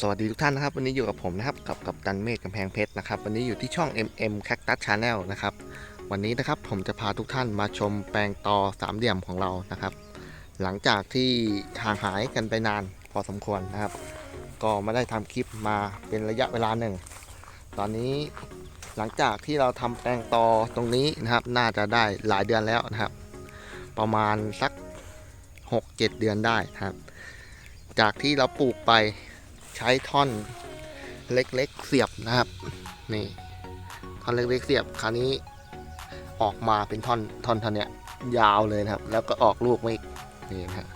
สวัสดีทุกท่านนะครับ วันนี้อยู่กับผมนะครับกับกับตันเมฆกำแพงเพชรนะครับ วันนี้อยู่ที่ช่อง MM Cactus Channel นะครับ วันนี้นะครับผมจะพาทุกท่านมาชมแปลงตอสามเหลี่ยมของเรานะครับ หลังจากที่ห่างหายกันไปนานพอสมควรนะครับ ก็ไม่ได้ทำคลิปมาเป็นระยะเวลาหนึ่ง ตอนนี้หลังจากที่เราทำแปลงตอตรงนี้นะครับ น่าจะได้หลายเดือนแล้วนะครับ ประมาณสัก 6-7 เดือนได้นะครับ จากที่เราปลูกไป ใช้ท่อนเล็กๆเสียบนะครับ นี่ท่อนเล็กๆเสียบคราวนี้ออกมาเป็นท่อนท่อนท่อนเนี้ยยาวเลยนะครับ แล้วก็ออกลูกมาอีกนี่นะฮะ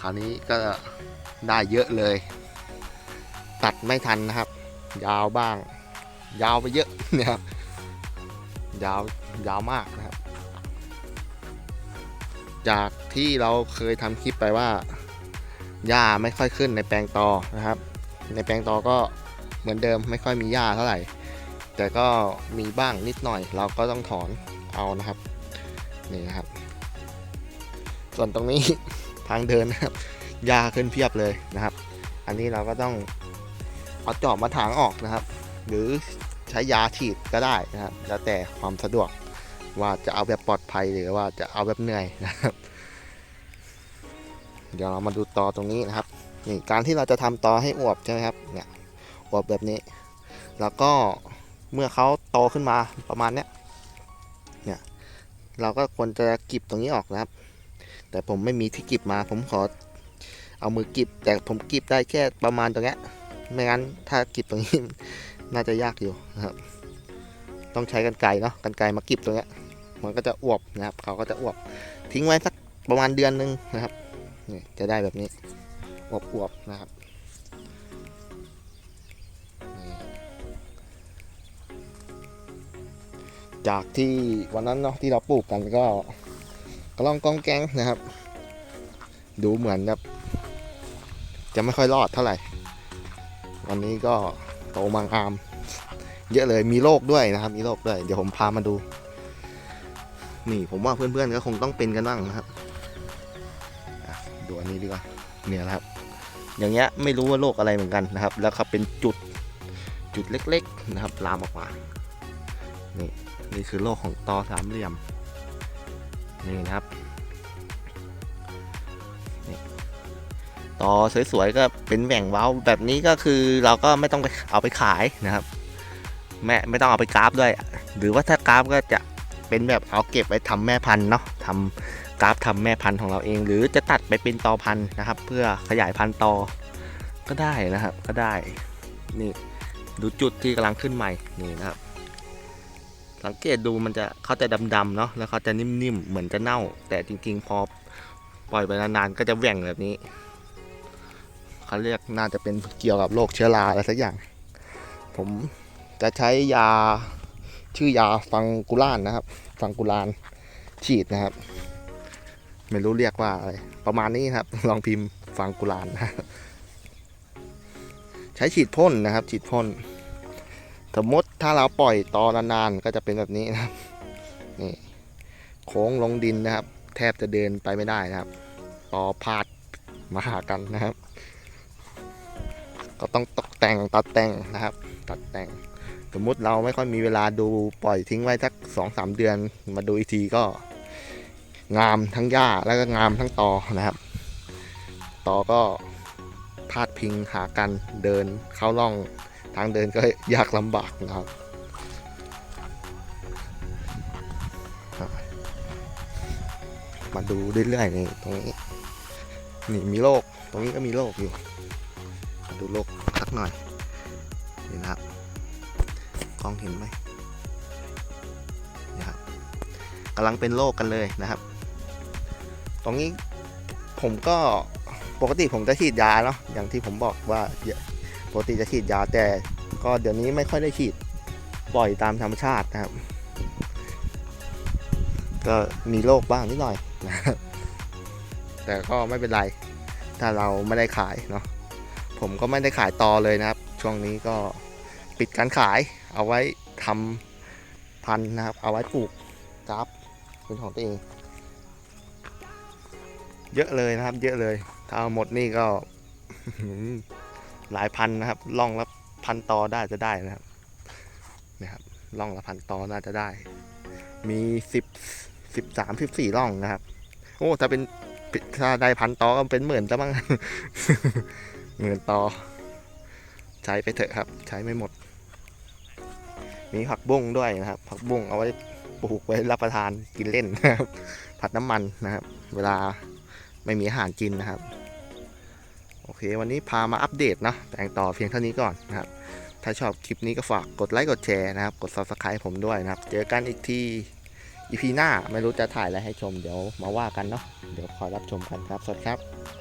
คราวนี้ก็ได้เยอะเลย ตัดไม่ทันนะครับ ยาวบ้าง ยาวไปเยอะนะครับยาวยาวมากนะครับ จากที่เราเคยทำคลิปไปว่า หญ้าไม่ค่อยขึ้นในแปลงตอนะครับ ในแปลงตอก็เหมือนเดิมไม่ค่อยมีหญ้าเท่าไหร่ แต่ก็มีบ้างนิดหน่อย เราก็ต้องถอนเอานะครับ นี่นะครับ ส่วนตรงนี้ ทางเดินนะครับหญ้าขึ้นเพียบเลยนะครับ อันนี้เราก็ต้องเอาจอบมาถางออกนะครับ หรือใช้ยาฉีดก็ได้นะครับ แล้วแต่ความสะดวกว่าจะเอาแบบปลอดภัยหรือว่าจะเอาแบบเหนื่อยนะครับ เดี๋ยวเรามาดูตอตรงนี้นะครับนี่การที่เราจะทำตอให้อวบใช่ไหมครับเนี่ยอวบแบบนี้ แล้วก็เมื่อเขาโตขึ้นมาประมาณเนี้ยเนี่ยเราก็ควรจะกิบตรงนี้ออกนะครับ แต่ผมไม่มีที่กิบมา ผมขอเอามือกิบแต่ผมกิบได้แค่ประมาณตรงเนี้ยไม่งั้นถ้ากิบตรงนี้น่าจะยากอยู่นะครับ ต้องใช้กันไกรเนาะกันไกรมากิบตรงเนี้ยมันก็จะอวบนะครับ เขาก็จะอวบทิ้งไว้สักประมาณเดือนหนึงนะครับ นี่จะได้แบบนี้อวบๆนะครับจากที่วันนั้นเนาะที่เราปลูกกันก็กล่องกองแกงนะครับ ดูเหมือนแบบจะไม่ค่อยรอดเท่าไหร่ วันนี้ก็โตมางอาม เยอะเลยมีโรคด้วยนะครับ มีโรคด้วย เดี๋ยวผมพามาดู นี่ผมว่าเพื่อนๆก็คงต้องเป็นกันบ้างนะครับ ดูอันนี้ดีกว่าเนี่ยนะครับ อย่างเงี้ยไม่รู้ว่าโรคอะไรเหมือนกันนะครับ แล้วเขาเป็นจุดจุดเล็กๆนะครับ ลามออกมานี่นี่คือโรคของตอสามเหลี่ยมนี่นะครับนี่ตอสวยๆก็เป็นแหว่งเว้าแบบนี้ก็คือเราก็ไม่ต้องไปเอาไปขายนะครับแม่ไม่ต้องเอาไปกราฟด้วย หรือว่าถ้ากราฟก็จะเป็นแบบเอาเก็บไว้ทำแม่พันธุ์เนาะทำ กราฟทำแม่พันธุ์ของเราเอง หรือจะตัดไปเป็นตอพันธุ์นะครับ เพื่อขยายพันธุ์ตอก็ได้นะครับก็ได้นี่ดูจุดที่กำลังขึ้นใหม่นี่นะครับ สังเกตดูมันจะเขาจะดำๆเนาะแล้วเขาจะนิ่มๆเหมือนจะเน่า แต่จริง ๆ พอปล่อยไปนานๆก็จะแหว่งแบบนี้เขาเรียกน่าจะเป็นเกี่ยวกับโรคเชื้อราอะไรสักอย่าง ผมจะใช้ยาชื่อยาฟังกุลานนะครับ ฟังกุลานฉีดนะครับ ไม่รู้เรียกว่าอะไร ประมาณนี้ครับ ลองพิมพ์ฟังกุลานนะใช้ฉีดพ่นนะครับ ฉีดพ่นสมมติถ้าเราปล่อยตอนนานๆก็จะเป็นแบบนี้นะครับ นี่ โค้งลงดินนะครับ แทบจะเดินไปไม่ได้นะครับตอพาดมาหากันนะครับ ก็ต้องตกแต่งตัดแต่งนะครับ ตัดแต่ง สมมุติเราไม่ค่อยมีเวลาดูปล่อยทิ้งไว้สักสองสามเดือน มาดูอีกทีก็ งามทั้งหญ้าแล้วก็งามทั้งตอนะครับ ตอก็พาดพิงหากันเดินเข้าร่องทางเดินก็ยากลำบากนะครับ มาดูเรื่อยๆนี่ตรงนี้นี่มีโรคตรงนี้ก็มีโรคอยู่มาดูโรคสักหน่อยนี่นะครับกล้องเห็นไหมนี่ครับกำลังเป็นโรคกันเลยนะครับ ตรงนี้ผมก็ปกติผมจะฉีดยาเนาะอย่างที่ผมบอกว่าปกติจะฉีดยาแต่ก็เดี๋ยวนี้ไม่ค่อยได้ฉีดปล่อยตามธรรมชาตินะครับ ก็มีโรคบ้างนิดหน่อยนะครับแต่ก็ไม่เป็นไร ถ้าเราไม่ได้ขายเนาะผมก็ไม่ได้ขายต่อเลยนะครับ ช่วงนี้ก็ปิดการขาย เอาไว้ทำพันธุ์นะครับ เอาไว้ปลูกกราฟเป็นของตัวเอง เยอะเลยนะครับ เยอะเลยถ้าเอาหมดนี่ก็หลายพันนะครับล่องละพันตอได้จะได้นะครับนี่ยครับล่องละพันตอน่าจะได้ มีสิบสิบสามสิบสี่ล่องนะครับ โอ้ถ้าเป็นถ้าได้พันตอก็เป็นหมื่นจะมั้งหมื่นตอใช้ไปเถอะครับ ใช้ไม่หมด มีผักบุ้งด้วยนะครับ ผักบุ้งเอาไว้ปลูกไว้รับประทานกินเล่นนะครับ ผัดน้ำมันนะครับ เวลา ไม่มีอาหารกินนะครับ โอเค วันนี้พามาอัปเดตเนาะแต่งต่อเพียงเท่านี้ก่อนนะครับ ถ้าชอบคลิปนี้ก็ฝากกดไลค์กดแชร์นะครับ กด subscribe ผมด้วยนะครับ เจอกันอีกทีอีพีหน้าไม่รู้จะถ่ายอะไรให้ชมเดี๋ยวมาว่ากันเนาะเดี๋ยวคอยรับชมกันครับสวัสดีครับ